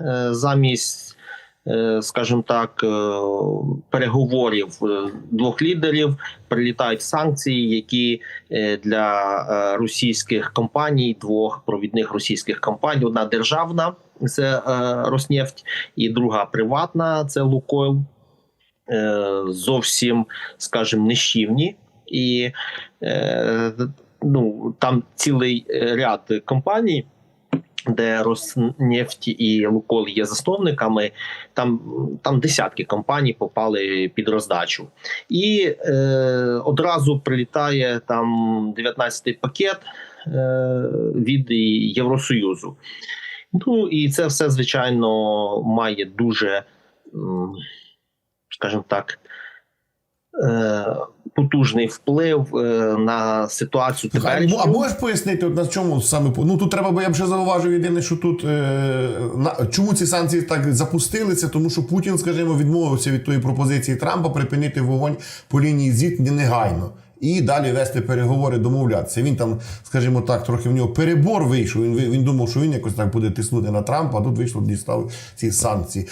е, замість, е, скажімо так, е, переговорів двох лідерів прилітають санкції, які для російських компаній, двох провідних російських компаній, одна державна це Роснефть, і друга приватна це Лукойл. Зовсім, скажімо, нищівні, і ну там цілий ряд компаній, де Роснефть і Лукойл є засновниками. Там, там десятки компаній попали під роздачу, і е, одразу прилітає там 19-й пакет е, від Євросоюзу. Ну і це все звичайно має дуже, скажімо так. Е, Потужний вплив е, на ситуацію А, теперішню. а можеш пояснити, от на чому саме ну тут треба, бо я б ще зауважив єдине, що тут е, на чому ці санкції так запустилися, тому що Путін, скажімо, відмовився від тої пропозиції Трампа припинити вогонь по лінії зіткнення негайно. І далі вести переговори, домовлятися. Він там, скажімо так, трохи в нього перебор вийшов. Він він думав, що він якось так буде тиснути на Трампа, а тут вийшло дістав ці санкції.